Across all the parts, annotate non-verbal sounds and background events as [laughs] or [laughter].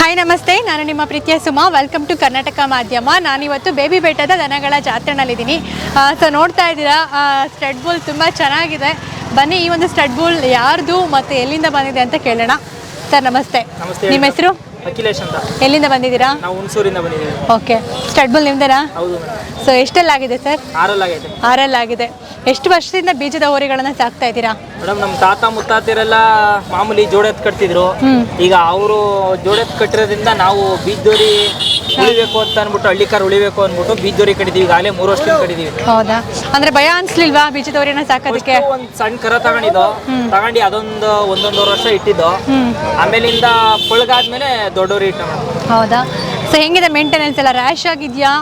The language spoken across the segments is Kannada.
ಹಾಯ್ ನಮಸ್ತೆ. ನಾನು ನಿಮ್ಮ ಪ್ರೀತಿಯ ಸುಮಾ. ವೆಲ್ಕಮ್ ಟು ಕರ್ನಾಟಕ ಮಾಧ್ಯಮ ನಾನಿವತ್ತು ಬೇಬಿ ಬೆಟ್ಟದ ದನಗಳ ಜಾತ್ರೆನಲ್ಲಿದ್ದೀನಿ. ಸೊ ನೋಡ್ತಾ ಇದ್ದೀರಾ ಸ್ಟಡ್ ಬುಲ್ ತುಂಬ ಚೆನ್ನಾಗಿದೆ. ಬನ್ನಿ ಈ ಒಂದು ಸ್ಟಡ್ ಬುಲ್ ಯಾರ್ದು ಮತ್ತು ಎಲ್ಲಿಂದ ಬಂದಿದೆ ಅಂತ ಕೇಳೋಣ. ಸರ್ ನಮಸ್ತೆ. ನಮಸ್ತೆ. ನಿಮ್ಮ ಹೆಸರು? ಅಖಿಲೇಶ್ ಅಂತ. ಎಲ್ಲಿಂದ ಬಂದಿದ್ದೀರಾ? ನಾವು ಹುಣಸೂರಿಂದ ಬಂದಿದ್ದೀವಿ. ಓಕೆ. ಸ್ಟಡ್ ಬುಲ್ ನಿಮ್ದೇನಾ? ಹೌದು ಮೇಡಮ್. ಸೊ ಎಷ್ಟೆಲ್ಲಾಗಿದೆ ಸರ್ ಆರಲ್ಲಾಗೈತೆ ಆರಲ್ಲಾಗಿದೆ. ಎಷ್ಟು ವರ್ಷದಿಂದ ಬೀಜದ ಹೋರಿಗಳನ್ನ ಸಾಕ್ತಾ ಇದ್ದೀರಾ? ಮೇಡಮ್ ನಮ್ಮ ತಾತ ಮುತ್ತಾತಿರೆಲ್ಲ ಮಾಮೂಲಿ ಜೋಡೆತ್ ಕಟ್ತಿದ್ರು. ಈಗ ಅವರು ಜೋಡೆತ್ ಕಟ್ಟಿರೋದ್ರಿಂದ ನಾವು ಬೀಜದೋರಿ ಉಳಿಬೇಕು ಅಂತ ಅಂದ್ಬಿಟ್ಟು ಹಳ್ಳಿಕಾರ ಉಳಿಬೇಕು ಅಂದ್ಬಿಟ್ಟು ಬೀಜದೋರಿ ಕಡಿದೀವಿ ಈಗಾಗಲೇ ಮೂರು ವರ್ಷದಿಂದ ಕಡಿದೀವಿ ಹೌದಾ? ಅಂದ್ರೆ ಭಯ ಅನ್ಸ್ಲಿಲ್ವಾ ಬೀಜದವರಿನ ಸಾಕೋದಕ್ಕೆ? ಒಂದ್ ಸಣ್ಣ ಕರ ತಗೊಂಡಿದ್ದು. ತಗೊಂಡಿ ಅದೊಂದು ಒಂದೊಂದೂವರೆ ವರ್ಷ ಇಟ್ಟಿದ್ದು. ಆಮೇಲಿಂದ ಪೊಳಗಾದ್ಮೇಲೆ ದೊಡ್ಡೋರಿ ಇಟ್ಟು ಹೌದಾ? ಸೊ ಹೆಂಗಿದೆ ಮೇಂಟೆನೆನ್ಸ್ ಎಲ್ಲ? ರ್ಯಾಶ್ ಆಗಿದ್ಯಾ?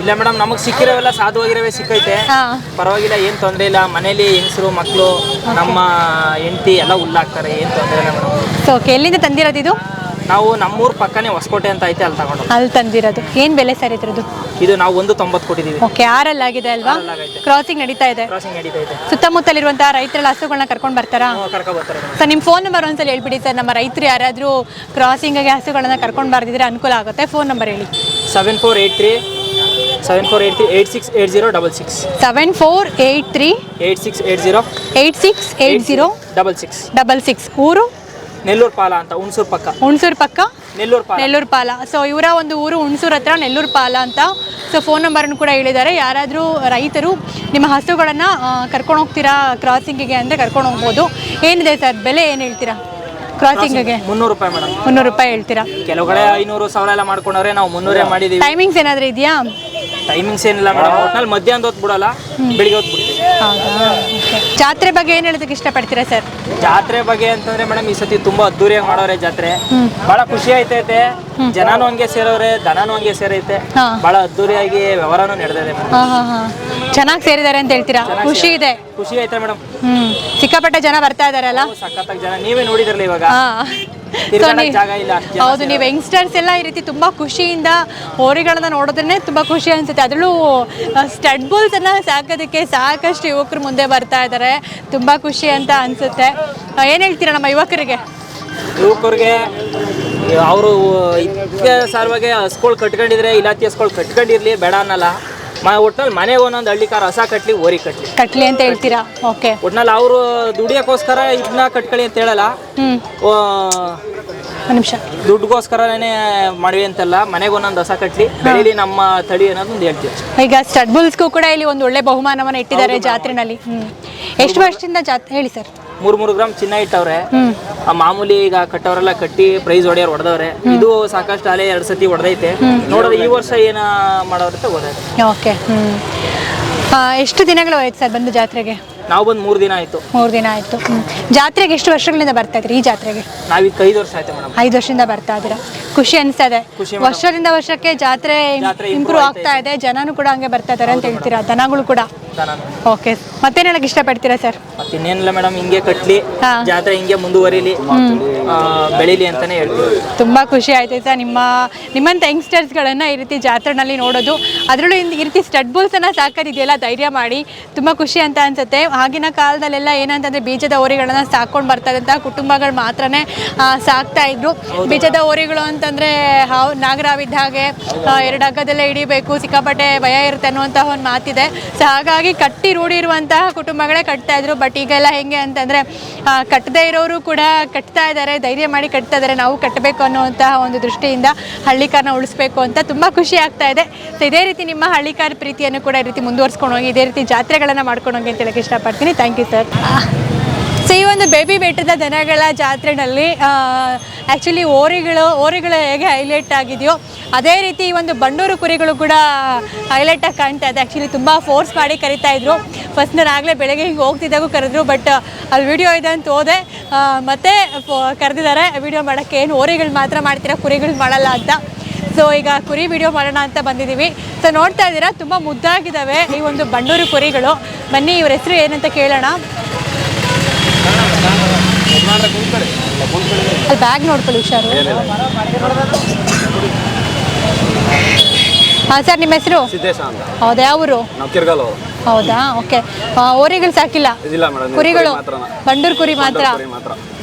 ಇಲ್ಲ ಮೇಡಮ್ ನಮಗ್ ಸಿಕ್ಕಿರೋವೆಲ್ಲ ಸಾಧುವಾಗಿರೋವೇ ಸಿಕ್ಕೈತೆ. ಹಾಂ. ಪರವಾಗಿಲ್ಲ ಏನ್ ತೊಂದ್ರೆ ಇಲ್ಲ. ಮನೇಲಿ ಹೆಂಗಸರು ಮಕ್ಕಳು ನಮ್ಮ ಹೆಂಡತಿ ಎಲ್ಲ ಹುಲ್ಲಾಕ್ತಾರೆ ಏನ್ ತೊಂದ್ರೆ ಇಲ್ಲ ಮೇಡಮ್. ಸೊ ಓಕೆ ಎಲ್ಲಿಂದ ತಂದಿರೋದು ಇದು? ನಾವು ನಮ್ಮೂರ್ ಪಕ್ಕನೇ ಹೊಸಕೋಟೆ ಅಂತ ಐತೆ ಅಲ್ಲಿ ತಗೊಂಡು ಅಲ್ಲಿ ತಂದಿರೋದು. ಏನು ಬೆಲೆ ಸರ್ ಇದ್ರದ್ದು? ಇದು ನಾವು ಒಂದು ತೊಂಬತ್ತು ಕೊಟ್ಟಿದ್ದೀವಿ. ಓಕೆ ಆರಲ್ಲಾಗಿದೆ ಅಲ್ವಾ? ಕ್ರಾಸಿಂಗ್ ನಡೀತಾ ಇದೆ. ಕ್ರಾಸಿಂಗ್ ನಡೀತೈತೆ ಸುತ್ತಮುತ್ತಲಿರುವಂತಹ ರೈತರೆಲ್ಲ ಹಸುಗಳನ್ನ ಕರ್ಕೊಂಡು ಬರ್ತಾರಾ? ಕರ್ಕೊ ಬರ್ತಾರೆ ಸರ್ ನಿಮ್ಮ ಫೋನ್ ನಂಬರ್ ಒಂದ್ಸಲ ಹೇಳ್ಬಿಡಿ ಸರ್. ನಮ್ಮ ರೈತರು ಯಾರಾದರೂ ಕ್ರಾಸಿಂಗ್ಗೆ ಹಸುಗಳನ್ನ ಕರ್ಕೊಂಡು ಬರ್ದಿದ್ರೆ ಅನುಕೂಲ ಆಗುತ್ತೆ. ಫೋನ್ ನಂಬರ್ ಹೇಳಿ. Seven four eight three seven four eight three eight six eight zero double six seven four eight three eight six eight zero eight six eight zero double six double six ಊರು ನೆಲ್ಲೂರು ಪಾಲ ಅಂತ ಹುಣಸೂರು ಪಕ್ಕ. ಹುಣಸೂರು ಪಕ್ಕ? ನೆಲ್ಲೂರು ಪಾಲ. ನೆಲ್ಲೂರು ಪಾಲ. ಸೊ ಇವರ ಒಂದು ಊರು ಹುಣಸೂರು ಹತ್ರ ನೆಲ್ಲೂರು ಪಾಲ ಅಂತ. ಸೊ ಫೋನ್ ನಂಬರನ್ನು ಕೂಡ ಹೇಳಿದ್ದಾರೆ. ಯಾರಾದರೂ ರೈತರು ನಿಮ್ಮ ಹಸುಗಳನ್ನು ಕರ್ಕೊಂಡು ಹೋಗ್ತೀರಾ ಕ್ರಾಸಿಂಗಿಗೆ ಅಂದರೆ ಕರ್ಕೊಂಡು ಹೋಗ್ಬೋದು. ಏನಿದೆ ಸರ್ ಬೆಲೆ ಏನು ಹೇಳ್ತೀರಾ? ಕ್ರಾಸಿಂಗಿಗೆ ಮುನ್ನೂರು ರೂಪಾಯಿ ಮೇಡಮ್ ಮುನ್ನೂರು ರೂಪಾಯಿ ಹೇಳ್ತೀರಾ? ಕೆಲವು ಕಡೆ ಐನೂರು ಸಾವಿರ ಎಲ್ಲ ಮಾಡ್ಕೊಂಡವ್ರೆ ನಾವು ಮುನ್ನೂರೇ ಮಾಡಿದ್ದೀವಿ ಟೈಮಿಂಗ್ಸ್ ಏನಾದರೂ ಇದೆಯಾ? ಟೈಮಿಂಗ್ಸ್ ಏನಿಲ್ಲ ಮೇಡಮ್ ಒಟ್ನಲ್ಲಿ ಮಧ್ಯಾಹ್ನದ ಹೊತ್ತು ಬಿಡಲ್ಲ ಬೆಳಿಗ್ಗೆ ಹೊತ್ತು ಬಿಡ್ತೀವಿ. ಹೌದಾ? ಜಾತ್ರೆ ಬಗ್ಗೆ ಏನ್ ಹೇಳೋದಕ್ಕೆ ಇಷ್ಟಪಡ್ತೀರಾ ಸರ್? ಜಾತ್ರೆ ಬಗ್ಗೆ ಅಂತಂದ್ರೆ ಮೇಡಮ್ ಈ ಸತಿ ತುಂಬಾ ಅದ್ದೂರಿಯಾಗಿ ಮಾಡೋರೆ ಜಾತ್ರೆ. ಬಹಳ ಖುಷಿ ಆಯ್ತೈತೆ. ಜನನೂ ಹಂಗೆ ಸೇರೋರೆ ದನನೂ ಹಂಗೆ ಸೇರೈತೆ. ಹಾ. ಬಹಳ ಅದ್ದೂರಿಯಾಗಿ ವ್ಯವಹಾರನೂ ನಡೆದಿದೆ ಮೇಡಮ್ ಚೆನ್ನಾಗಿ ಸೇರಿದ್ದಾರೆ ಅಂತ ಹೇಳ್ತೀರಾ? ಖುಷಿ ಇದೆ. ಖುಷಿ ಆಯ್ತಾ ಮೇಡಮ್ ಹ್ಮ್. ಸಿಕ್ಕಾಪಟ್ಟೆ ಜನ ಬರ್ತಾ ಇದಾರಲ್ಲ ಸಖತ್ತಾಗಿ ಜನ. ನೀವೇ ನೋಡಿದ್ರಲ್ಲ ಇವಾಗ. ಹಾಂ. ಅಷ್ಟ್ ಹೌದು ನೀವು ಯಂಗ್ಸ್ಟರ್ಸ್ ಎಲ್ಲ ಈ ರೀತಿ ತುಂಬ ಖುಷಿಯಿಂದ ಹೋರಿಗಳನ್ನ ನೋಡೋದನ್ನೇ ತುಂಬ ಖುಷಿ ಅನ್ಸುತ್ತೆ. ಅದರಲ್ಲೂ ಸ್ಟಡ್ ಅನ್ನ ಸಾಕೋದಕ್ಕೆ ಸಾಕಷ್ಟು ಯುವಕರು ಮುಂದೆ ಬರ್ತಾ ಇದ್ದಾರೆ ತುಂಬ ಖುಷಿ ಅಂತ ಅನ್ಸುತ್ತೆ. ಏನು ಹೇಳ್ತೀರಾ ನಮ್ಮ ಯುವಕರಿಗೆ? ಯುವಕರಿಗೆ ಅವರು ಇದ್ಕೆ ಸಾರ್ವಾಗೆ ಹಸ್ಕೊಳ್ ಕಟ್ಕೊಂಡಿದ್ರೆ ಇಲಾತಿ ಹಸ್ಕೊಳ್ ಕಟ್ಕೊಂಡಿರ್ಲಿ ಬೇಡ ಅನ್ನಲ್ಲ. ಮ ಒಟ್ನಲ್ಲಿ ಮನೆಗೆ ಒಂದೊಂದು ಹಳ್ಳಿ ಕಾರ ಹಸ ಕಟ್ಲಿ ಓರಿ ಕಟ್ಲಿ. ಕಟ್ಲಿ ಅಂತ ಹೇಳ್ತೀರಾ? ಓಕೆ. ಒಟ್ನಲ್ಲಿ ಅವರು ದುಡಿಯಕ್ಕೋಸ್ಕರ ಇದನ್ನ ಕಟ್ಕೊಳ್ಳಿ ಅಂತ ಹೇಳಲ್ಲ. ಒಂದು ನಿಮಿಷ. ದುಡ್ಡುಗೋಸ್ಕರನೇ ಮಾಡಿ ಅಂತಲ್ಲ ಮನೆಗೆ ಒಂದೊಂದು ಹೊಸ ಕಟ್ಲಿ. ಬೆಳೀಲಿ ನಮ್ಮ ತಳಿ ಅನ್ನೋದೊಂದು ಹೇಳ್ತೀವಿ. ಈಗ ಸ್ಟಡ್ ಬುಲ್ಸ್ಗೂ ಕೂಡ ಇಲ್ಲಿ ಒಂದು ಒಳ್ಳೆ ಬಹುಮಾನವನ್ನು ಇಟ್ಟಿದ್ದಾರೆ ಜಾತ್ರೆನಲ್ಲಿ. ಎಷ್ಟು ವರ್ಷದಿಂದ ಜಾತ್ರೆ ಹೇಳಿ ಸರ್. ಮೂರ್ ಮೂರು ಗ್ರಾಮ್ ಚಿನ್ನ ಇಟ್ಟವ್ರೆ. ಆ ಮಾಮೂಲಿ ಈಗ ಕಟ್ಟವರೆಲ್ಲ ಕಟ್ಟಿ ಪ್ರೈಸ್ ಹೊಡೆಯೋರು ಹೊಡೆದವ್ರೆ ಇದು ಸಾಕಷ್ಟು ಅಲೆ ಎರಡ್ ಸತಿ ಹೊಡೆದೈತೆ ನೋಡೋದು ಈ ವರ್ಷ ಏನ ಮಾಡೋರು ಅಂತ ಗೊತ್ತಾಯ್ತು. ಓಕೆ ಎಷ್ಟು ದಿನಗಳು ಆಯ್ತು ಸರ್ ಬಂದು ಜಾತ್ರೆಗೆ? ನಾವು ಬಂದು ಮೂರು ದಿನ ಆಯ್ತು. ಮೂರು ದಿನ ಆಯ್ತು ಜಾತ್ರೆಗೆ ಎಷ್ಟು ವರ್ಷಗಳಿಂದ ಬರ್ತಾ ಇದ್ರಿ ಈ ಜಾತ್ರೆಗೆ? ನಾವೀಗ ಐದು ವರ್ಷ ಆಯ್ತು ಮೇಡಮ್. ಐದು ವರ್ಷದಿಂದ ಬರ್ತಾ ಇದ್ದೀರಾ? ಖುಷಿ ಅನಿಸ್ತದೆ ಖುಷಿ ವರ್ಷದಿಂದ ವರ್ಷಕ್ಕೆ ಜಾತ್ರೆ ಜಾತ್ರೆ ಇಂಪ್ರೂವ್ ಆಗ್ತಾ ಇದೆ ಜನನು ಕೂಡ ಹಂಗೆ ಬರ್ತಾ ಇದಾರೆ ಅಂತ ಹೇಳ್ತೀರಾ? ದನಗಳು ಕೂಡ. ಓಕೆ. ಮತ್ತೇನು ಹೇಳಕ್ ಇಷ್ಟಪಡ್ತೀರಾ ಸರ್? ಮತ್ತೆ ಇನ್ನೇನಿಲ್ಲ ಮೇಡಮ್ ಹಿಂಗೆ ಕಟ್ಲಿ ಹಾ. ಜಾತ್ರೆ ಹಿಂಗೆ ಮುಂದುವರಿಲಿ ಆ, ಬೆಳೀಲಿ ಅಂತಾನೆ ಹೇಳ್ತೀವಿ. ತುಂಬಾ ಖುಷಿ ಆಯ್ತು ಸರ್. ನಿಮ್ಮ ನಿಮ್ಮಂಥ ಯಂಗ್ಸ್ಟರ್ಸ್ಗಳನ್ನು ಈ ರೀತಿ ಜಾತ್ರೆನಲ್ಲಿ ನೋಡೋದು ಅದರಲ್ಲೂ ಈ ರೀತಿ ಸ್ಟಡ್ ಬುಲ್ಸನ್ನು ಸಾಕೋದಿದೆಯಲ್ಲ ಧೈರ್ಯ ಮಾಡಿ ತುಂಬಾ ಖುಷಿ ಅಂತ ಅನ್ಸುತ್ತೆ. ಆಗಿನ ಕಾಲದಲ್ಲೆಲ್ಲ ಏನಂತಂದ್ರೆ ಬೀಜದ ಹೋರಿಗಳನ್ನ ಸಾಕೊಂಡು ಇದ್ದಂಥ ಕುಟುಂಬಗಳು ಮಾತ್ರನೇ ಆ, ಸಾಕ್ತಾ ಇದ್ರು. ಬೀಜದ ಹೋರಿಗಳು ಅಂತಂದ್ರೆ ಹಾವು ನಾಗರಾವಿದ್ದ ಹಾಗೆ ಆ, ಎರಡು ಹಗ್ಗದಲ್ಲೇ ಹಿಡಿಬೇಕು ಸಿಕ್ಕಾಪಟ್ಟೆ ಭಯ ಇರುತ್ತೆ ಅನ್ನುವಂತಹ ಒಂದು ಮಾತಿದೆ. ಸೊ ಹಾಗಾಗಿ ಕಟ್ಟಿ ರೂಢಿರುವಂತಹ ಕುಟುಂಬಗಳೇ ಕಟ್ತಾ ಇದ್ರು. ಬಟ್ ಈಗೆಲ್ಲ ಹೆಂಗೆ ಅಂತಂದರೆ ಕಟ್ಟದೇ ಇರೋರು ಕೂಡ ಕಟ್ತಾ ಇದ್ದಾರೆ. ಧೈರ್ಯ ಮಾಡಿ ಕಟ್ತಾ ಇದ್ದಾರೆ. ನಾವು ಕಟ್ಟಬೇಕು ಅನ್ನುವಂತಹ ಒಂದು ದೃಷ್ಟಿಯಿಂದ ಹಳ್ಳಿಕಾರನ ಉಳಿಸ್ಬೇಕು ಅಂತ ತುಂಬ ಖುಷಿ ಆಗ್ತಾ ಇದೆ. ಇದೇ ರೀತಿ ನಿಮ್ಮ ಹಳ್ಳಿಕಾರ ಪ್ರೀತಿಯನ್ನು ಕೂಡ ಈ ರೀತಿ ಮುಂದುವರ್ಸ್ಕೊಂಡು ಹೋಗಿ, ಇದೇ ರೀತಿ ಜಾತ್ರೆಗಳನ್ನು ಮಾಡ್ಕೊಂಡು ಹೋಗಿ ಅಂತ ಹೇಳಕ್ಕೆ ಇಷ್ಟಪಡ್ತೀನಿ. ಥ್ಯಾಂಕ್ ಯು ಸರ್ ಸೊ ಈ ಒಂದು ಬೇಬಿ ಬೆಟ್ಟದ ದನಗಳ ಜಾತ್ರೆನಲ್ಲಿ ಆ್ಯಕ್ಚುಲಿ ಓರಿಗಳು ಓರಿಗಳು ಹೇಗೆ ಹೈಲೈಟ್ ಆಗಿದೆಯೋ, ಅದೇ ರೀತಿ ಈ ಒಂದು ಬಂಡೂರು ಕುರಿಗಳು ಕೂಡ ಹೈಲೈಟಾಗಿ ಕಾಣ್ತಾ ಇದೆ. ಆ್ಯಕ್ಚುಲಿ ತುಂಬ ಫೋರ್ಸ್ ಮಾಡಿ ಕರಿತಾ ಇದ್ರು. ಫಸ್ಟ್ ನಾನು ಆಗಲೇ ಬೆಳಗ್ಗೆ ಹಿಂಗೆ ಹೋಗ್ತಿದ್ದಾಗೂ ಕರೆದ್ರು ಬಟ್ ಅಲ್ಲಿ ವಿಡಿಯೋ ಇದೆ ಅಂತ ಹೋದೆ. ಮತ್ತೆ ಕರೆದಿದ್ದಾರೆ ವಿಡಿಯೋ ಮಾಡೋಕ್ಕೆ ಏನು ಓರಿಗಳು ಮಾತ್ರ ಮಾಡ್ತೀರಾ, ಕುರಿಗಳು ಮಾಡಲ್ಲ ಅಂತ. ಸೊ ಈಗ ಕುರಿ ವಿಡಿಯೋ ಮಾಡೋಣ ಅಂತ ಬಂದಿದ್ದೀವಿ. ಸೊ ನೋಡ್ತಾ ಇದ್ದೀರಾ, ತುಂಬ ಮುದ್ದಾಗಿದ್ದಾವೆ ಈ ಒಂದು ಬಂಡೂರು ಕುರಿಗಳು. ಬನ್ನಿ, ಇವ್ರ ಹೆಸರು ಏನಂತ ಕೇಳೋಣ. ಅಲ್ಲಿ ಬ್ಯಾಗ್ ನೋಡ್ಕೊಳ್ಳಿ ಹುಷಾರು. ಹಾಂ ಸರ್ ನಿಮ್ಮ ಹೆಸರು? ಹೌದಾ ಯಾವ ಊರು? ನಾವು ಹೌದಾ? ಓಕೆ. ಓರಿಗಳು ಸಾಕಿಲ್ಲ? ಕುರಿಗಳು? ಬಂಡೂರು ಕುರಿ ಮಾತ್ರ?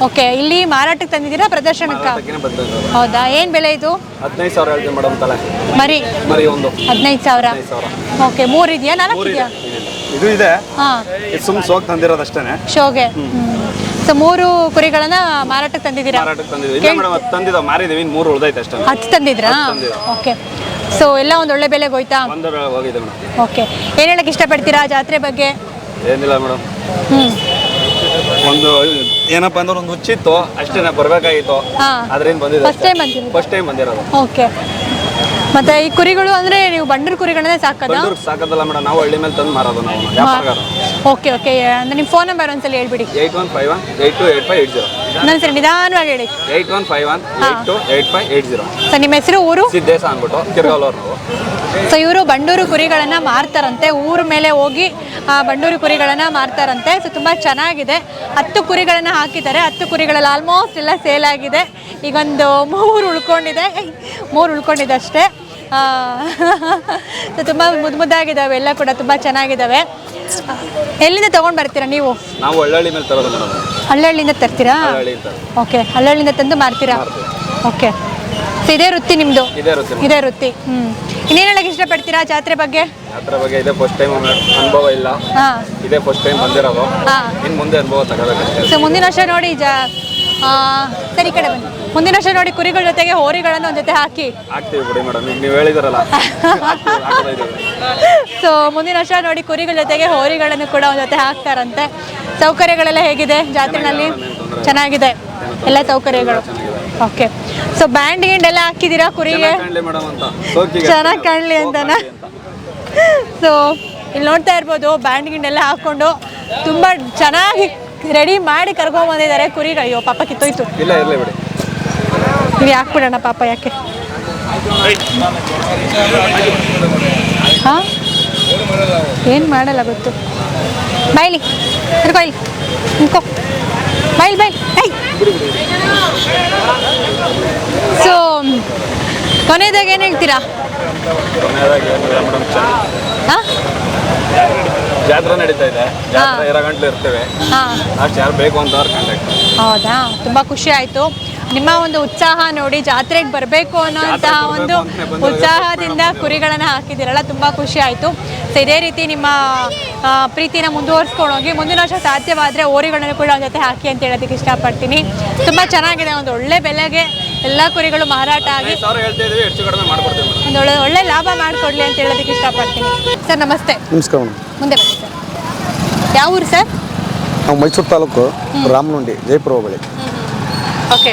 ಓಕೆ ಇಲ್ಲಿ ಮಾರಾಟಕ್ಕೆ ತಂದಿದ್ದೀರಾ ಪ್ರದರ್ಶನಕ್ಕೆ? ಹೌದಾ ಏನು ಬೆಲೆ ಇದು? ಹದಿನೈದು ಸಾವಿರ ಮರಿ? ಮರಿ ಒಂದು. ಹದಿನೈದು ಸಾವಿರ? ಓಕೆ ಮೂರು ಇದೆಯಾ ನಾಲ್ಕು ಇದೆಯಾ? ಇದು ಇದೆ. ಹಾಂ. ಇದು ಸುಮ್ ಸೋಗ್ ತಂದಿರೋದಷ್ಟೇನೆ. ಶೋಗೆ? ಸೊ ಮೂರು ಕುರಿಗಳನ್ನ ಮಾರಾಟಕ್ಕೆ ತಂದಿದ್ದೀರಾ? ಮಾರಾಟಕ್ಕೆ ತಂದಿದ್ದೀವಿ. ಇಲ್ಲ ಮೇಡಮ್ ಅದು ತಂದಿದ್ದಾವೆ. ಮಾರಿದೀವಿ ಇನ್ನು ಮೂರು ಉಳ್ದೈತೆ ಅಷ್ಟೇ ಹತ್ತು ತಂದಿದ್ರಾ? ಓಕೆ. ಸೊ ಎಲ್ಲ ಒಂದು ಒಳ್ಳೆ ಬೆಲೆಗೆ ಹೋಯ್ತಾ? ಒಂದು ಹೋಗಿದೆ ಮೇಡಮ್. ಓಕೆ. ಏನು ಹೇಳಕ್ಕೆ ಇಷ್ಟಪಡ್ತೀರಾ ಜಾತ್ರೆ ಬಗ್ಗೆ? ಏನಿಲ್ಲ ಮೇಡಮ್. ಹ್ಞೂ ಒಂದು ಏನಪ್ಪ ಅಂದ್ರೆ ಒಂದು ಹುಚ್ಚಿತ್ತು ಅಷ್ಟೇ ಬರ್ಬೇಕಾಗಿತ್ತು. ಹಾಂ. ಅದರಿಂದ ಬಂದಿದೆ ಫಸ್ಟ್ ಟೈಮ್ ಬಂದಿರೋದು. ಫಸ್ಟ್ ಟೈಮ್ ಬಂದಿರೋದು. ಓಕೆ. ಮತ್ತೆ ಈ ಕುರಿಗಳು ಅಂದ್ರೆ ನೀವು ಬಂಡೂರು ಕುರಿಗಳನ್ನೇ ಸಾಕದ? ಸಾಕದಲ್ಲ ಸಾಕೋದಲ್ಲ ಮೇಡಮ್ ನಾವು ಹಳ್ಳಿ ಮೇಲೆ ತಂದು ಮಾರೋದು ನಾವು ವ್ಯಾಪಾರಗಾರ. ಓಕೆ ಓಕೆ ಅಂದ್ರೆ ನಿಮ್ಮ ಫೋನ್ ನಂಬರ್ ಒಂದ್ಸಲ ಹೇಳ್ಬಿಡಿ. Eight one five one eight two eight five eight zero. ಇನ್ನೊಂದ್ಸರಿ ನಿಧಾನವಾಗಿ ಹೇಳಿ. Eight one five one eight two eight five eight zero. So ನಿಮ್ಮ ಹೆಸರು ಊರು? ಸಿದ್ದೇಶ ಅಂದ್ಬಿಟ್ಟು ಕಿರ್ಗಾಲವ್ರು ನಾವು. ಸೊ ಇವರು ಬಂಡೂರು ಕುರಿಗಳನ್ನ ಮಾರ್ತಾರಂತೆ. ಊರ ಮೇಲೆ ಹೋಗಿ ಆ ಬಂಡೂರು ಕುರಿಗಳನ್ನ ಮಾರ್ತಾರಂತೆ. ಸೊ ತುಂಬಾ ಚೆನ್ನಾಗಿದೆ. ಹತ್ತು ಕುರಿಗಳನ್ನ ಹಾಕಿದ್ದಾರೆ. ಹತ್ತು ಕುರಿಗಳಲ್ಲಿ ಆಲ್ಮೋಸ್ಟ್ ಎಲ್ಲ ಸೇಲ್ ಆಗಿದೆ. ಈಗೊಂದು ಮೂರು ಉಳ್ಕೊಂಡಿದೆ. ಮೂರು ಉಳ್ಕೊಂಡಿದೆ ಅಷ್ಟೇ. ಸೊ ತುಂಬ ಮುದ್ದು ಮುದ್ದಾಗಿದ್ದಾವೆ ಎಲ್ಲ ಕೂಡ ತುಂಬ ಚೆನ್ನಾಗಿದ್ದಾವೆ. ಎಲ್ಲಿಂದ ತೊಗೊಂಡು ಬರ್ತೀರಾ ನೀವು? ನಾವು ಒಳ್ಳಳ್ಳಿ ಮೇಲೆ ತರೋದು ಮೇಡಮ್. ತರ್ತೀರಾ? ಓಕೆ ಹಳ್ಳಹಳ್ಳಿಯಿಂದ ತಂದು ಮಾರ್ತೀರಾ? ಓಕೆ. ಸೊ ಇದೇ ವೃತ್ತಿ ನಿಮ್ಮದು ಇದೇ ಇರುತ್ತೆ ಇದೇ ವೃತ್ತಿ. ಹ್ಞೂ ಇನ್ನೇನು ಇಷ್ಟ ಇಷ್ಟಪಡ್ತೀರಾ ಜಾತ್ರೆ ಬಗ್ಗೆ? ಜಾತ್ರೆ ಬಗ್ಗೆ ಇದೇ ಫಸ್ಟ್ ಟೈಮ್ ಅನುಭವ ಇಲ್ಲ. ಹಾಂ. ಇದೇ ಫಸ್ಟ್ ಟೈಮ್ ಬಂದಿರೋದು. ಇನ್ನು ಮುಂದೆ ಅನುಭವ ತಗೋಬೇಕಷ್ಟೇ. ಸೊ ಮುಂದಿನ ವರ್ಷ ನೋಡಿ ಜಾ ಸರಿ ಈ ಕಡೆ ಬನ್ನಿ. ಮುಂದಿನ ವರ್ಷ ನೋಡಿ ಕುರಿಗಳ ಜೊತೆಗೆ ಹೋರಿಗಳನ್ನು ಒಂದ್ ಜೊತೆ ಹಾಕಿ. ಆಗ್ತೀವಿ ಬಿಡಿ ಮೇಡಮ್ ಈಗ ನೀವು ಹೇಳಿದಾರಲ್ಲ. ಹಾಕ್ತೀವಿ, ಸೊ [laughs] ಮುಂದಿನ ವರ್ಷ ನೋಡಿ ಕುರಿಗಳ ಜೊತೆಗೆ ಹೋರಿಗಳನ್ನು ಕೂಡ ಒಂದ್ ಜೊತೆ ಹಾಕ್ತಾರಂತೆ. ಸೌಕರ್ಯಗಳೆಲ್ಲ ಹೇಗಿದೆ ಜಾತ್ರೆನಲ್ಲಿ? ಚೆನ್ನಾಗಿದೆ ಎಲ್ಲ ಸೌಕರ್ಯಗಳು. ಓಕೆ ಸೊ ಬ್ಯಾಂಡ್ ಗಿಂಡ್ ಎಲ್ಲ ಹಾಕಿದ್ದೀರಾ ಕುರಿಗೆ? ಕಾಣ್ಲಿ ಮೇಡಮ್ ಅಂತ. ಸೋಕಿಗೆ ಚೆನ್ನಾಗಿ ಕಾಣಲಿ ಅಂತನಾ? ಸೊ ಇಲ್ಲಿ ನೋಡ್ತಾ ಇರ್ಬೋದು ಬ್ಯಾಂಡ್ ಗಿಂಡ್ ಎಲ್ಲ ಹಾಕೊಂಡು ತುಂಬ ಚೆನ್ನಾಗಿ ರೆಡಿ ಮಾಡಿ ಕರ್ಕೊಂಡ್ ಬಂದಿದ್ದಾರೆ. ಕುರಿಗಳು ಅಯ್ಯೋ ಪಾಪ ಕಿತ್ತೋಯ್ತು. ಇಲ್ಲ ಇರಲಿ ಬಿಡಿ. ಇಲ್ಲಿ ಹಾಕ್ಬಿಡೋಣ ಪಾಪ ಯಾಕೆ? ಹಾಂ? ಏನು ಮಾಡಲ್ಲ ಗೊತ್ತು. ಬಾಯ್ಲಿ ಕರ್ಕೊಯ್ಲಿ ಇಲ್ಲಿ. ನಿಂತ್ಕೊ. ಬಾಯ್ಲಿ ಬಾಯ್ಲಿ. ಐ ಸೊ ಕೊನೆಯದಾಗ ಏನು ಹೇಳ್ತೀರಾ? ಹಾಂ? ಜಾತ್ರೆ ನಡೀತಾ ಇದೆ. ಜಾತ್ರೆ ಇರೋ ಗಂಟ್ಲು ಇರ್ತೇವೆ. ಹಾಂ. ಅಷ್ಟು ಯಾರು ಬೇಕು ಅಂತ ಅವ್ರು ಕಾಂಟ್ಯಾಕ್ಟ್ ಹೌದಾ? ತುಂಬಾ ಖುಷಿ ಆಯ್ತು. ನಿಮ್ಮ ಒಂದು ಉತ್ಸಾಹ ನೋಡಿ ಜಾತ್ರೆಗೆ ಬರಬೇಕು ಅನ್ನೋಂತಹ ಒಂದು ಉತ್ಸಾಹದಿಂದ ಕುರಿಗಳನ್ನು ಹಾಕಿದಿರಲ್ಲ ತುಂಬ ಖುಷಿ ಆಯಿತು. ಸೊ ಇದೇ ರೀತಿ ನಿಮ್ಮ ಪ್ರೀತಿನ ಮುಂದುವರ್ಸ್ಕೊಂಡು ಹೋಗಿ ಮುಂದಿನ ವರ್ಷ ಸಾಧ್ಯವಾದರೆ ಓರಿಗಳನ್ನು ಕೂಡ ಅವ್ರ ಜೊತೆ ಹಾಕಿ ಅಂತ ಹೇಳೋದಕ್ಕೆ ಇಷ್ಟಪಡ್ತೀನಿ. ತುಂಬ ಚೆನ್ನಾಗಿದೆ ಒಂದು ಒಳ್ಳೆ ಬೆಲೆಗೆ ಎಲ್ಲ ಕುರಿಗಳು ಮಾರಾಟ ಆಗಿ ಒಂದು ಒಳ್ಳೆ ಒಳ್ಳೆ ಲಾಭ ಮಾಡಿಕೊಡ್ಲಿ ಅಂತ ಹೇಳೋದಕ್ಕೆ ಇಷ್ಟಪಡ್ತೀನಿ. ಸರ್ ನಮಸ್ತೆ. ನಮಸ್ಕಾರ ಮುಂದೆ ಬನ್ನಿ ಸರ್. ಯಾವ ಊರು ಸರ್? ನಾವು ಮೈಸೂರು ತಾಲೂಕು ರಾಮನುಂಡಿ ಜೈಪುರ ಹೋಬಳಿ. ಓಕೆ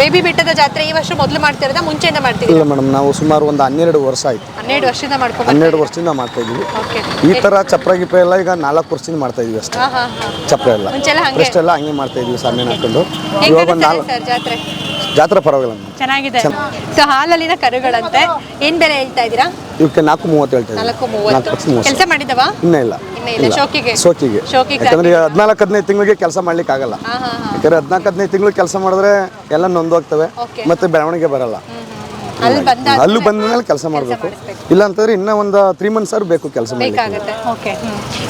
ಬೇಬಿ ಬೆಟ್ಟದ ಜಾತ್ರೆ ಈ ವರ್ಷ ಮೊದಲು ಮಾಡ್ತಿರೋದಾ ಮುಂಚೆಯಿಂದ ಮಾಡ್ತೀವಿ ಇಲ್ಲ ಮೇಡಮ್ ನಾವು ಸುಮಾರು ಒಂದು ಹನ್ನೆರಡು ವರ್ಷ ಆಯ್ತು. ಹನ್ನೆರಡು ವರ್ಷದಿಂದ ಮಾಡ್ಕೊಂಡು ಹನ್ನೆರಡು ವರ್ಷದಿಂದ ಮಾಡ್ತಾ ಇದ್ವಿ ಓಕೆ ಈ ಥರ ಚಪ್ರ ಗಿಪ್ಪ ಎಲ್ಲ ಈಗ ನಾಲ್ಕು ವರ್ಷದಿಂದ ಮಾಡ್ತಾ ಇದ್ದೀವಿ ಅಷ್ಟೇ. ಚಪ್ಪರ ಹಾಂ ಹಾಂ. ಚಪ್ರ ಎಲ್ಲ. ಮುಂಚೆಲ್ಲ ಹಂಗೆ. ಫಸ್ಟ್ ಎಲ್ಲ ಹಂಗೆ ಮಾಡ್ತಾ ಇದ್ವಿ ಸಾಮಾನ್ಯ ಹಾಕೊಂಡು. ಇವಾಗ ಒಂದು ನಾಲ್ಕು ಜಾತ್ರೆ? ಜಾತ್ರೆ ಪರವಾಗಿಲ್ಲ ಚೆನ್ನಾಗಿದೆ. ಸೊ ಹಾಲಲ್ಲಿನ ಕರುಗಳಂತೆ ಏನ್ ಬೆಲೆ ಹೇಳ್ತಾ ಇದ್ದೀರಾ? ಇವಕ್ಕೆ ನಾಲ್ಕು ಮೂವತ್ತು ಹೇಳ್ತಾ ನಾಲ್ಕು ನಾಲ್ಕು ಮೂವತ್ತು. ಕೆಲಸ ಮಾಡಿದವ? ಇನ್ನೂ ಇಲ್ಲ. ಇಲ್ಲ. ಶೋಕಿಗೆ. ಸೋಕಿಗೆ ಶೋಕಿಗೆ ಯಾಕಂದ್ರೆ ಹದಿನಾಲ್ಕು ಹದಿನೈದು ತಿಂಗಳಿಗೆ ಕೆಲಸ ಮಾಡ್ಲಿಕ್ಕೆ ಆಗಲ್ಲ. ಯಾಕಂದ್ರೆ ಹದಿನಾಲ್ಕು ಹದಿನೈದು ತಿಂಗಳು ಕೆಲಸ ಮಾಡಿದ್ರೆ ಎಲ್ಲ ನೊಂದೋಗ್ತವೆ. ಮತ್ತೆ ಬೆಳವಣಿಗೆ ಬರಲ್ಲ. ಅಲ್ಲಿ ಬಂದ ಅಲ್ಲೂ ಬಂದ ಮೇಲೆ ಕೆಲಸ ಮಾಡಬೇಕು. ಇಲ್ಲ ಅಂತಂದ್ರೆ ಇನ್ನ ಒಂದು ತ್ರೀ ಮಂತ್ಸ್ ಆದ್ರೂ ಬೇಕು ಕೆಲಸ ಮಾಡ್ಲಿಕ್ಕೆ.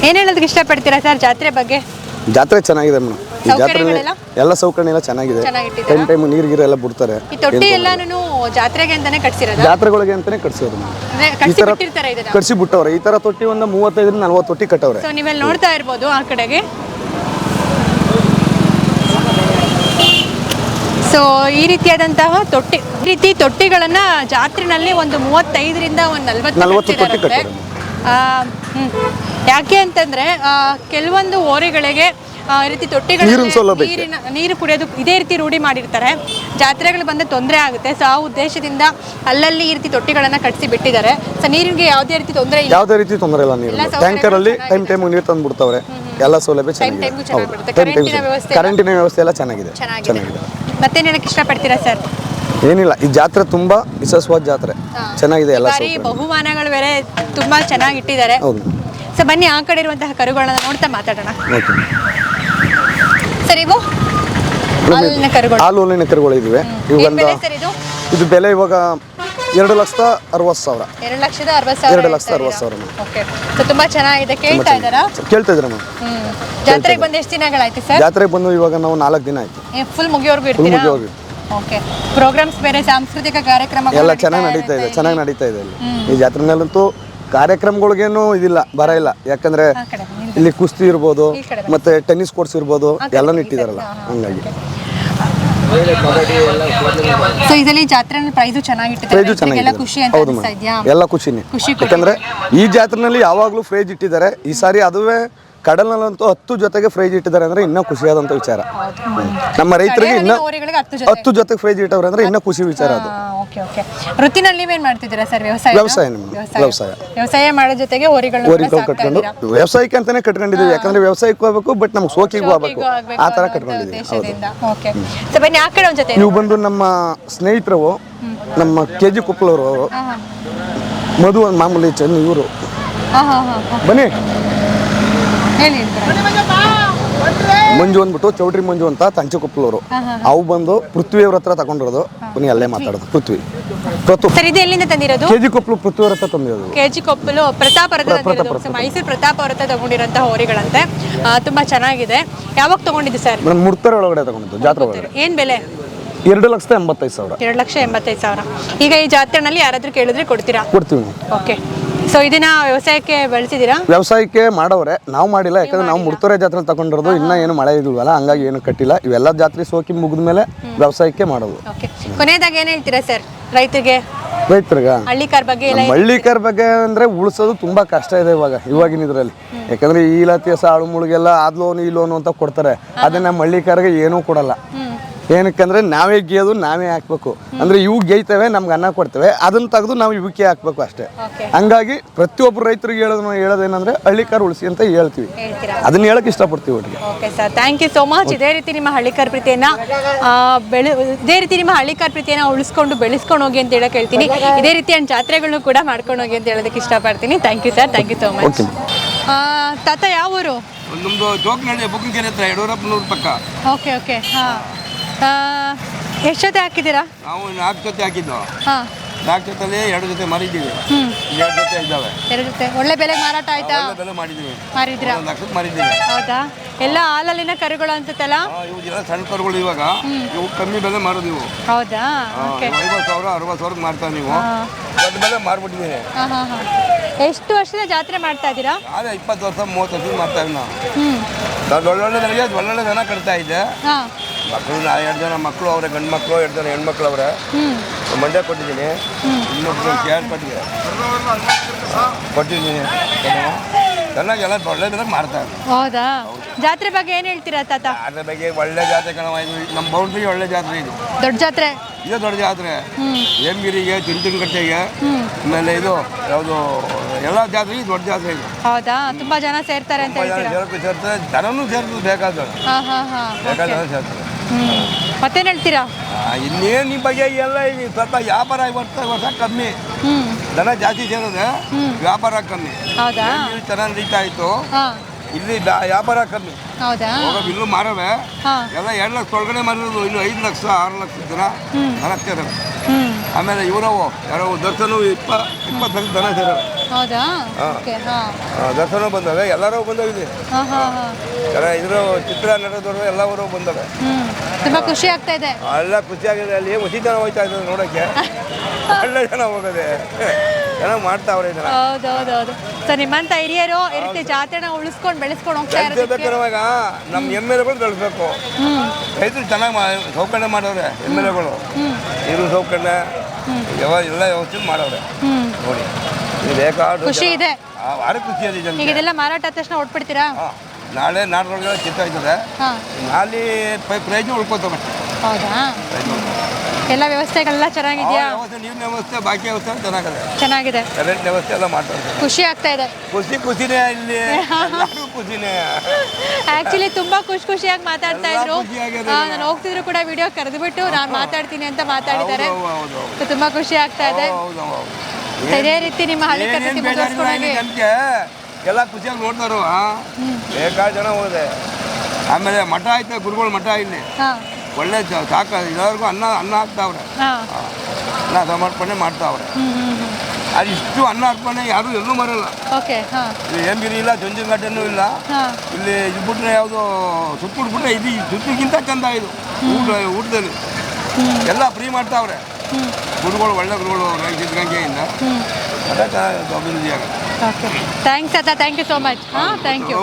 ಏನ್ ಹೇಳೋದಕ್ಕೆ ಇಷ್ಟಪಡ್ತೀರಾ ಸರ್ ಜಾತ್ರೆ ಬಗ್ಗೆ? ಜಾತ್ರೆ ಚೆನ್ನಾಗಿದೆ ಮೇಡಮ್. ಈ ಜಾತ್ರೆ ಸೌಕರ್ಯಗಳೆಲ್ಲ? ಎಲ್ಲ ಸೌಕರ್ಯ ಎಲ್ಲ ಚೆನ್ನಾಗಿದೆ. ಚೆನ್ನಾಗಿಟ್ಟಿದ್ದೀರಾ? ಟೈಮ್ ಟೈಮ್ ನೀರು ಗೀರು ಎಲ್ಲ ಬಿಡ್ತಾರೆ. ಈ ತೊಟ್ಟಿ ಎಲ್ಲಾನು ಜಾತ್ರೆಗೆ ಅಂತಾನೆ ಕಟ್ಸಿರೋದ? ಜಾತ್ರೆಗಳಿಗೆ ಅಂತಾನೆ ಕಟ್ಸೋದು ಕಟ್ಸಿ ತರ ಬಿಟ್ಟಿರ್ತಾರೆ ಇದನ್ನ? ಕಟ್ಸಿ ಬಿಟ್ಟವ್ರೆ ಈ ತರ ತೊಟ್ಟಿ ಒಂದು ಮೂವತ್ತೈದರಿಂದ ನಲ್ವತ್ತು ತೊಟ್ಟಿ ಕಟ್ಟವ್ರೆ. ಸೊ ನೀವೆಲ್ಲ ನೋಡ್ತಾ ಇರ್ಬೋದು ಆ ಕಡೆಗೆ? ಸೊ ಈ ರೀತಿಯಾದಂತಹ ತೊಟ್ಟಿ ಈ ರೀತಿ ತೊಟ್ಟಿಗಳನ್ನ ಜಾತ್ರೆನಲ್ಲಿ ಒಂದು ಮೂವತ್ತೈದರಿಂದ ಒಂದು ನಲ್ವತ್ತು ನಲ್ವತ್ತು ತೊಟ್ಟಿ. ಯಾಕೆ ಅಂತಂದ್ರೆ ಆ, ಕೆಲವೊಂದು ಓರಿಗಳಿಗೆ ಈ ರೀತಿ ತೊಟ್ಟಿಗಳು ನೀರಿನ ಸೌಲಭ್ಯ ನೀರು ಕುಡಿಯೋದು ಇದೇ ರೀತಿ ರೂಢಿ ಮಾಡಿರ್ತಾರೆ. ಜಾತ್ರೆಗಳು ಬಂದ ತೊಂದರೆ ಆಗುತ್ತೆ. ಸೊ ಆ ಉದ್ದೇಶದಿಂದ ಅಲ್ಲಲ್ಲಿ ಈ ರೀತಿ ತೊಟ್ಟಿಗಳನ್ನ ಕಟ್ಟಿಸಿ ಬಿಟ್ಟಿದ್ದಾರೆ. ಸೊ ನೀರಿಗೆ ಯಾವುದೇ ರೀತಿ ತೊಂದರೆ ಇಲ್ಲ. ಯಾವುದೇ ರೀತಿ ತೊಂದರೆ ಇಲ್ಲ ನೀರು ಟ್ಯಾಂಕರ್ ಅಲ್ಲಿ ಟೈಮ್ ಟೈಮ್ ನೀರು ತಂದು ಬಿಡ್ತಾವ್ರೆ. ಎಲ್ಲ ಸೌಲಭ್ಯ ಚೆನ್ನಾಗಿದೆ. ಕರೆಂಟಿನ ವ್ಯವಸ್ಥೆ ಎಲ್ಲ? ಕರೆಂಟಿನ ವ್ಯವಸ್ಥೆ ಎಲ್ಲ ಚೆನ್ನಾಗಿದೆ. ಚೆನ್ನಾಗಿದೆ. ಮತ್ತೆ ಏನಕ್ಕೆ ಇಷ್ಟಪಡ್ತೀರಾ ಸರ್? ಏನಿಲ್ಲ. ಈ ಜಾತ್ರೆ ತುಂಬಾ ವಿಶೇಷವಾದ ಜಾತ್ರೆ. ಚೆನ್ನಾಗಿದೆ ಎಲ್ಲ ಬಹುಮಾನಗಳು ಬೇರೆ ತುಂಬಾ ಚೆನ್ನಾಗಿ ಇಟ್ಟಿದ್ದಾರೆ. ಹೌದು. ಸೊ ಬನ್ನಿ ಆ ಕಡೆ ಇರುವಂತಹ ಕರುಗಳನ್ನ ನೋಡ್ತಾ ಮಾತಾಡೋಣ. ಸರ್ ಇವು? ಹಾಲಿನ ಕರುಗಳು. ಹಾಲು ಸರ್ ಇದು? ಇದು ಬೆಲೆ ಇವಾಗ ಎರಡು ಲಕ್ಷದ ಅರವತ್ತು ಸಾವಿರ. ಎರಡು ಲಕ್ಷದ ಅರವತ್ತು ಸಾವಿರ ಎರಡು ಲಕ್ಷದ ಅರವತ್ತು ಸಾವಿರ ಓಕೆ ಸೊ ತುಂಬಾ ಚೆನ್ನಾಗಿದೆ. ಕೇಳ್ತಾ ಇದ್ದಾರಾ? ಕೇಳ್ತಾ ಇದ್ದೀರಾ ಮೇಡಮ್. ಹ್ಮ್. ಜಾತ್ರೆಗೆ ಬಂದು ಎಷ್ಟು ದಿನಗಳಾಯ್ತು ಸರ್? ಜಾತ್ರೆಗೆ ಬಂದು ಇವಾಗ ನಾವು ನಾಲ್ಕು ದಿನ ಆಯ್ತು. ಫುಲ್ ಮುಗಿಯೋರ್ಗು ಇರ್ತೀರಾ? ಮುಗಿಯೋವರೆಗೂ. ಓಕೆ ಪ್ರೋಗ್ರಾಮ್ಸ್ ಬೇರೆ ಸಾಂಸ್ಕೃತಿಕ ಕಾರ್ಯಕ್ರಮಗಳು ಎಲ್ಲ ಚೆನ್ನಾಗಿ ನಡೀತಾ ಇದೆ ಚೆನ್ನಾಗಿ ನಡೀತಾ ಇದೆ ಇಲ್ಲಿ. ಈ ಜಾತ್ರೆನಲ್ಲಂತೂ ಕಾರ್ಯಕ್ರಮಗಳಿಗೇನು ಇದಿಲ್ಲ ಬರ ಇಲ್ಲ. ಯಾಕಂದ್ರೆ. ಇಲ್ಲಿ ಕುಸ್ತಿ ಇರ್ಬೋದು ಮತ್ತೆ ಟೆನ್ನಿಸ್ ಕೋರ್ಟ್ಸ್ ಇರ್ಬೋದು ಎಲ್ಲನೂ ಇಟ್ಟಿದಾರಲ್ಲ ಹಂಗಾಗಿ. ಸೊ ಇದರಲ್ಲಿ ಜಾತ್ರೆ ಪ್ರೈಸು ಚೆನ್ನಾಗಿದೆ ಖುಷಿ ಅಂತ ಹೌದು ಅನಿಸ್ತಾ ಇದೆಯಾ? ಮೇಡಮ್ ಎಲ್ಲ ಖುಷಿನೇ. ಖುಷಿ ಯಾಕಂದ್ರೆ ಈ ಜಾತ್ರೆನಲ್ಲಿ ಯಾವಾಗಲೂ ಫ್ರೇಜ್ ಇಟ್ಟಿದ್ದಾರೆ. ಈ ಸಾರಿ ಅದುವೇ ಕಡಲ್ನಲ್ಲಂತೂ ಹತ್ತು ಜೊತೆಗೆ ಫ್ರೈಜ್ ಇಟ್ಟಿದ್ದಾರೆ ಅಂದ್ರೆ ಇನ್ನೂ ಖುಷಿಯಾದಂಥ ವಿಚಾರ. ನಮ್ಮ ರೈತರಿಗೆ ಇನ್ನೂ ಹೋರಿಗಳಿಗೆ ಹತ್ತು ಜೊತೆ ಹತ್ತು ಜೊತೆಗೆ ಫ್ರೈಜ್ ಇಟ್ಟವ್ರೆ ಅಂದ್ರೆ ಇನ್ನೂ ಖುಷಿ ವಿಚಾರ ಅದು. ಓಕೆ ಓಕೆ ವೃತ್ತಿನಲ್ಲಿ ನೀವೇನ್ ಮಾಡ್ತಿದ್ದೀರಾ ಸರ್? ವ್ಯವಸಾಯ? ವ್ಯವಸಾಯನೇ ಮೇಡಮ್ ವ್ಯವಸಾಯ. ವ್ಯವಸಾಯ. ಮಾಡೋ ಜೊತೆಗೆ ಹೋರಿಗಳನ್ನ ಹೋರಿಗಳು ಸಾಕ್ತಾ ಕಟ್ಕೊಂಡು ಇದ್ದೀರಾ? ವ್ಯವಸಾಯಕ್ಕೆ ಅಂತಾನೆ ಕಟ್ಕೊಂಡಿದ್ದೀವಿ ಯಾಕಂದ್ರೆ ವ್ಯವಸಾಯಕ್ಕೆ ಹೋಗ್ಬೇಕು ಬಟ್ ನಮ್ಗೆ ಸೋಕಿಗೂ ಹೋಗಿಗೂ ಆಗ್ಬೇಕು. ಆ ಥರ ಅನ್ನೋ ಕಟ್ಕೊಂಡಿದ್ದೀವಿ ಹೌದು. ಉದ್ದೇಶದಿಂದ ಓಕೆ ಸೊ ಬನ್ನಿ ಆ ಕಡೆ ಒಂದ್ ಜೊತೆ ನೀವು ಬಂದು ನಮ್ಮ ಸ್ನೇಹಿತರು ನಮ್ಮ ಕೆ ಜಿ ಕೊಪ್ಪಳವರು ಅವರು ಮಧು ಒಂದು ಮಾಮೂಲಿ ಚೆನ್ನ ಇವರು. ಹಾ ಹಾ ಹಾ. ಬನ್ನಿ. ಹೇಳ್ತಾರೆ. ಮಂಜು ಅಂದ್ಬಿಟ್ಟು ಚೌಟ್ರಿ ಮಂಜು ಅಂತ ತಂಚಕೊಪ್ಪಲವರು ಅವು ಬಂದು ಪೃಥ್ವಿಯವ್ರ ಹತ್ರ ತಗೊಂಡಿರೋದು. ಬನ್ನಿ ಅಲ್ಲೇ ಮಾತಾಡೋದು ಪೃಥ್ವಿ. ಸರ್ ಇದು ಎಲ್ಲಿಂದ ತಂದಿರೋದು? ಕೆಜಿ ಪೃಥ್ವಿ ಪೃಥ್ವಿಯವ್ರ ಹತ್ರ ತಂದಿರೋದು. ಕೆ ಜಿ ಕೊಪ್ಪಲು ಪ್ರತಾಪ್ ಅವ್ರ ತಂದಿರೋದು ಮೈಸೂರು ಪ್ರತಾಪ್ ಅವ್ರ ಹತ್ರ ಹೋರಿಗಳಂತೆ. ತುಂಬಾ ಚೆನ್ನಾಗಿದೆ. ಯಾವಾಗ ತಗೊಂಡಿದ್ದು ಸರ್? ನಾನು ಮುಡ್ತಾರೆ ಒಳಗಡೆ ತಗೊಂಡಿದ್ದು ಜಾತ್ರೆ ಒಳಗಡೆ. ಏನ್ ಬೆಲೆ? ಎರಡು ಲಕ್ಷದ ಎಂಬತ್ತೈದು ಸಾವಿರ. ಎರಡು ಲಕ್ಷ ಎಂಬತ್ತೈದು ಸಾವಿರ. ಈಗ ಈ ಜಾತ್ರೆನಲ್ಲಿ ಯಾರಾದ್ರೂ ಕೇಳಿದ್ರೆ ಕೊಡ್ತೀರಾ? ಕೊಡ್ತೀವಿ. ಓಕೆ. ಸೊ ಇದನ್ನ ವ್ಯವಸಾಯಕ್ಕೆ ವ್ಯವಸಾಯಕ್ಕೆ ಮಾಡವ್ರೆ. ನಾವು ಮಾಡಿಲ್ಲ ಯಾಕಂದ್ರೆ ನಾವು ಮುಡ್ತೋರೆ ಜಾತ್ರೆ ತಗೊಂಡಿರೋದು. ಇನ್ನ ಏನು ಮಳೆ ಇದ್ವಲ್ಲ ಹಂಗಾಗಿ ಏನು ಕಟ್ಟಿಲ್ಲ. ಇವೆಲ್ಲ ಜಾತ್ರೆ ಸೋಕಿ ಮುಗಿದ ಮೇಲೆ ವ್ಯವಸಾಯಕ್ಕೆ ಮಾಡೋದು. ಕೊನೆಯದಾಗಿ ಏನು ಹೇಳ್ತೀರಾ ಸರ್ ರೈತರಿಗೆ? ರೈತರಿಗ? ಹಳ್ಳಿಕಾರ್ ಬಗ್ಗೆ ಎಲ್ಲ ನಮ್ಮ ಹಳ್ಳಿಕರ್ ಬಗ್ಗೆ ಅಂದ್ರೆ ಉಳಿಸೋದು ತುಂಬಾ ಕಷ್ಟ ಇದೆ ಇವಾಗ ಇವಾಗಿನ ಇದ್ರಲ್ಲಿ. ಯಾಕಂದ್ರೆ ಈ ಇಲಾತಿ ಆಳು ಮುಳುಗೆಲ್ಲ ಆದ್ ಲೋನ್ ಈ ಲೋನು ಅಂತ ಕೊಡ್ತಾರೆ ಅದನ್ನ ಮಳ್ಳಿಕಾರ್ಗೆ ಹಳ್ಳಿಕಾರಿಗೆ ಏನೂ ಕೊಡಲ್ಲ. ಏನಕ್ಕಂದ್ರೆ ನಾವೇ ಗೆಯೋದು ನಾವೇ ಹಾಕ್ಬೇಕು. ಅಂದ್ರೆ ಇವು ಗೆಯ್ತೇವೆ ನಮ್ಗೆ ಅನ್ನ ಕೊಡ್ತೇವೆ. ಅದನ್ನ ತೆಗೆದು ನಾವು ಇವಕ್ಕೆ ಹಾಕ್ಬೇಕು ಅಷ್ಟೇ. ಓಕೆ. ಹಂಗಾಗಿ ಪ್ರತಿಯೊಬ್ಬರು ರೈತರಿಗೆ ಹೇಳೋದು ಹೇಳೋದೇನಂದ್ರೆ ಹಳ್ಳಿಕಾರ್ ಉಳಿಸಿ ಅಂತ ಹೇಳ್ತೀವಿ. ಹೇಳ್ತೀರಾ? ಅದನ್ನ ಹೇಳಕ್ ಇಷ್ಟಪಡ್ತೀವಿ ಒಟ್ಟಿಗೆ. Okay sir thank you so much ಇದೇ ರೀತಿ ನಿಮ್ಮ ಹಳ್ಳಿಕಾರ್ ಪ್ರೀತಿಯನ್ನ ಬೆಳೆ ಇದೇ ರೀತಿ ನಿಮ್ಮ ಹಳ್ಳಿಕಾರ್ ಪ್ರೀತಿಯನ್ನ ಉಳಿಸ್ಕೊಂಡು ಬೆಳೆಸ್ಕೊಂಡು ಹೋಗಿ ಅಂತ ಹೇಳಕ್ ಹೇಳ್ತೀನಿ. ಇದೇ ರೀತಿಯ ಜಾತ್ರೆಗಳನ್ನು ಕೂಡ ಮಾಡ್ಕೊಂಡು ಹೋಗಿ ಅಂತ ಹೇಳೋದಕ್ಕೆ ಇಷ್ಟಪಡ್ತೀನಿ. Thank you sir thank you so much ತಾತ ಯಾವ ಊರು? ನಮ್ದು ಜೋಗ್ನಹಳ್ಳಿ ಬುಕ್ಕಂಕೆರೆ ಹತ್ರ ಯಡಿಯೂರಪ್ಪನೂರು ಪಕ್ಕ. Okay okay. ಹಾಂ. ಎಷ್ಟು ಜೊತೆ ಹಾಕಿದ್ದೀರಾ? ನಾವು ನಾಲ್ಕು ಜೊತೆ ಹಾಕಿದ್ದು. ಹಾಂ. ನಾಲ್ಕು ಜೊತೆಲಿ ಎರಡು ಜೊತೆ ಮಾರಿದ್ದೀವಿ. ಎರಡು ಜೊತೆ ಇದ್ದಾವೆ. ಎರಡು ಜೊತೆ. ಒಳ್ಳೆ ಬೆಲೆ ಮಾರಾಟ ಆಯ್ತಾ? ಒಳ್ಳೆ ಬೆಲೆ ಮಾಡಿದ್ದೀವಿ ಮಾರಿದ್ರಾ ಒಂದು ಲಕ್ಷಕ್ಕೆ ಮಾರಿದ್ದೀವಿ. ಹೌದಾ? ಎಲ್ಲ ಹಾಲಲ್ಲಿನ ಕರುಗಳು ಅನ್ಸುತ್ತಲ್ಲ ಆ, ಇವು ಎಲ್ಲ ಸಣ್ಣ ಕರುಗಳು ಇವಾಗ. ಇವು ಕಮ್ಮಿ ಬೆಲೆ ಮಾರೋದು ಇವು. ಹೌದಾ? ಆ, ಓಕೆ. ಐವತ್ತು ಸಾವಿರ ಅರವತ್ತು ಸಾವಿರಕ್ಕೆ ಮಾರ್ತಾ ನೀವು. ದೊಡ್ಡ ಬೆಲೆ ಮಾರ್ಬಿಟ್ಟಿದ್ದೀನಿ ಹಾಂ ಹಾಂ ಹಾಂ. ಎಷ್ಟು ವರ್ಷದ ಜಾತ್ರೆ ಮಾಡ್ತಾ ಇದ್ದೀರಾ? ಅದೇ ಇಪ್ಪತ್ತು ವರ್ಷ ಮೂವತ್ತು ವರ್ಷ ಮಾಡ್ತಾ ಇದ್ದೀನಿ ನಾವು. ಹ್ಞೂ ನಾನು ಒಳ್ಳೊಳ್ಳೆ ನನಗೆ ಒಳ್ಳೊಳ್ಳೆ ಜನ ಕಟ್ತಾ ಇದ್ದೆ ಹಾಂ. ಮಕ್ಕಳು ನಾ ಎರಡು ಜನ ಮಕ್ಕಳು ಅವರೇ ಗಂಡು ಮಕ್ಕಳು ಎರಡು ಜನ ಹೆಣ್ಮಕ್ಳು ಅವರೇ. ಮಂಡ್ಯ ಕೊಟ್ಟಿದ್ದೀನಿ. ಇನ್ನೊಬ್ರು ಕೇರ್ ಕೊಟ್ಟಿದ್ದೀನಿ ಕೊಟ್ಟಿದ್ದೀನಿ. ಚೆನ್ನಾಗಿ ಎಲ್ಲ ಒಳ್ಳೆ ಬೆಲೆ ಮಾಡ್ತಾ ಇದ್ದೀನಿ ಹೌದಾ? ಜಾತ್ರೆ ಬಗ್ಗೆ ಏನು ಹೇಳ್ತೀರಾ ತಾತ? ಅದ್ರ ಬಗ್ಗೆ ಒಳ್ಳೆ ಜಾತ್ರೆ ಕಣವ ಇದು ನಮ್ಮ ಬೌಂಡ್ರಿಗೆ ಒಳ್ಳೆ ಜಾತ್ರೆ ಇದು. ದೊಡ್ಡ ಜಾತ್ರೆ? ಇದು ದೊಡ್ಡ ಜಾತ್ರೆ. ಹೆಂಗಿರಿಗೆ ಹೇಮಗಿರಿಗೆ ಚಿಂಚನಕಟ್ಟೆಗೆ ಆಮೇಲೆ ಇದು ಯಾವುದು ಎಲ್ಲ ಜಾತ್ರೆಗೆ ದೊಡ್ಡ ಜಾತ್ರೆ ಇದು. ಹೌದಾ? ತುಂಬಾ ಜನ ಸೇರ್ತಾರೆ ಅಂತ ಹೇಳ್ತೀರಾ? ಸೇರ್ತಾರೆ ಜನನೂ ಸೇರ್ತದೆ ಬೇಕಾದ್ರೆ ಬೇಕಾದ್ರೆ ಹಾಂ ಹಾಂ. ಸೇರ್ತಾರೆ. ಮತ್ತೇನು ಹೇಳ್ತೀರಾ? ಇನ್ನೇನು ನಿಮ್ಮ ಬಗ್ಗೆ ಎಲ್ಲ ಈಗ ಸ್ವಲ್ಪ ವ್ಯಾಪಾರ ವರ್ಷ ವರ್ಷ ಕಮ್ಮಿ. ದನ ಜಾಸ್ತಿ ಸೇರೋದೆ ವ್ಯಾಪಾರ ಕಮ್ಮಿ. ಹೌದಾ? ಚೆನ್ನಾಗಿ ನಡೀತಾ ಇತ್ತು? ಇಲ್ಲಿ ವ್ಯಾಪಾರ ಕಮ್ಮಿ. ಹೌದಾ? ಇಲ್ಲೂ ಮಾರವೆ. ಎಲ್ಲ ಎರಡು ಲಕ್ಷ ಒಳಗಡೆ ಮಾರಿರೋದು ಇನ್ನು ಐದು ಲಕ್ಷ ಆರು ಲಕ್ಷ ಜನ ಹ್ಞೂ ಆಮೇಲೆ ಇವನವು ಯಾರೋ ದರ್ಶನ ಇಪ್ಪ ಇಪ್ಪತ್ತು ಜನ ಸೇರ ಹೌದಾ? ಓಕೆ ಹಾಂ. ಆ, ದರ್ಶನ ಬಂದವೆ ಎಲ್ಲರೂ ಬಂದವಿದೆ ಹಾ ಹಾಂ ಹಾಂ. ಎಲ್ಲ ಇದ್ರ ಚಿತ್ರ ನಡೆದವರು ಎಲ್ಲವರು ಬಂದವೆ ತುಂಬಾ ತುಂಬ ಖುಷಿ ಆಗ್ತಾ ಇದೆ. ಎಲ್ಲ ಖುಷಿಯಾಗಿದೆ ಅಲ್ಲಿ ಹುಸಿ ಜನ ಹೋಯ್ತಾ ಇದ್ದಾರೆ ನೋಡೋಕ್ಕೆ. [laughs] ಒಳ್ಳೆ ಜನ ಹೋಗೋದೆ. ಚೆನ್ನಾಗಿ ಮಾಡ್ತಾವ್ರೆ ಇದನ್ನ ಸೊ ನಿಮ್ಮಂತ ಹಿರಿಯರು ಈ ರೀತಿ ಜಾತ್ರೆನ ಉಳಿಸ್ಕೊಂಡು ಬೆಳೆಸ್ಕೊಂಡು ಹೋಗ್ತಾ ಇರೋದಕ್ಕೆ ನಮ್ಮ ಎಂ ಎಲ್ ಎಗಳು ಬೆಳೆಸ್ಬೇಕು. ರೈತರು ಚೆನ್ನಾಗಿ ಸೌಕರ್ಯ ಮಾಡವ್ರೆ ಎಂ ಎಲ್ ಎಗಳು. ಇರು ಸೌಕರ್ಯ ಯಾವ ಎಲ್ಲ ವ್ಯವಸ್ಥೆ ಮಾಡವ್ರೆ. ನೋಡಿ ಬೇಕಾದ ಖುಷಿ ಇದೆ. ಖುಷಿ ಇದೆ ಈಗ ಜನಕ್ಕೆ. ಇದೆಲ್ಲ ಮಾರಾಟ ಆದ ತಕ್ಷಣ ಹೊಟ್ಬಿಡ್ತೀರಾ ನಾಳೆ ನಾಡ್ರೊಳಗೆ ಚಿತ್ತ ಆಯ್ತದೆ ಅಲ್ಲಿ ಪ್ರೈಜು ಪ್ರೈಜ್ ಉಳ್ಕೋತವೆ ಹೌದಾ? ಎಲ್ಲ ವ್ಯವಸ್ಥೆಗಳೆಲ್ಲ ಚೆನ್ನಾಗಿದೆಯಾ? ನೀರಿನ ವ್ಯವಸ್ಥೆ ಬಾಕಿ ವ್ಯವಸ್ಥೆ ಚೆನ್ನಾಗಿದೆ. ಚೆನ್ನಾಗಿದೆ. ಕರೆಂಟ್ ವ್ಯವಸ್ಥೆ ಎಲ್ಲ ಮಾಡ್ತಾರೆ ಖುಷಿ ಆಗ್ತಾ ಇದೆ. ಖುಷಿ ಖುಷಿನೇ ಇಲ್ಲಿ. [laughs] ಎಲ್ಲರೂ ಖುಷಿನೇ. ಆಕ್ಚುಲಿ ತುಂಬಾ ಖುಷಿ ಖುಷಿಯಾಗಿ ಮಾತಾಡ್ತಾ ಇದ್ರು. ನಾನು ಹೋಗ್ತಿದ್ರು ಕೂಡ ವಿಡಿಯೋ ಕರೆದುಬಿಟ್ಟು ನಾನು ಮಾತಾಡ್ತೀನಿ ಅಂತ ಮಾತಾಡಿದ್ದಾರೆ. ತುಂಬಾ ಖುಷಿ ಆಗ್ತಾ ಇದೆ. ಇದೇ ರೀತಿ ನಿಮ್ಮ ಹಳ್ಳಿ ಕಟ್ಟಿ ಬೇಜಾರಿಲ್ಲ ಎಲ್ಲ ಖುಷಿಯಾಗಿ ನೋಡ್ತಾರೋ ಬೇಕಾದ ಜನ ಹೋದೆ. ಆಮೇಲೆ ಮಠ ಆಯ್ತು ಗುರುಗಳು ಮಠ ಇಲ್ಲಿ. ಒಳ್ಳೆ ಸಾಕ ಎಲ್ಲರಿಗೂ ಅನ್ನ ಅನ್ನ ಹಾಕ್ತಾವ್ರೆ ಅನ್ನ ಸಮರ್ಪಣೆ ಮಾಡ್ತಾವ್ರೆ. ಅದಿಷ್ಟು ಅನ್ನ ಅರ್ಪಣೆ ಯಾರು ಎಲ್ಲೂ ಮರಲ್ಲ. ಇಲ್ಲಿ ಏಂಬಿರಿ ಇಲ್ಲ ಜೊಂಜನಘಟ್ಟನೂ ಇಲ್ಲ. ಇಲ್ಲಿ ಇದು ಬಿಟ್ರೆ ಯಾವುದು ಸುತ್ತೂರು ಬಿಟ್ರೆ ಇದು ಸುತ್ತಿಗಿಂತ ಚಂದ ಇದು ಊಟ ಊಟದಲ್ಲಿ. ಎಲ್ಲ ಫ್ರೀ ಮಾಡ್ತಾವ್ರೆ. ಗುರುಗಳು ಒಳ್ಳೆ ಗುರುಗಳು ಸಿದ್ಧಗಂಗೆಯಿಂದ. ಅದೇ ಅಭಿವೃದ್ಧಿ ಆಗುತ್ತೆ ಥ್ಯಾಂಕ್ಸ್ ಅತ್ತ ಥ್ಯಾಂಕ್ ಯು ಸೋ ಮಚ್ ಹಾಂ ಥ್ಯಾಂಕ್ ಯು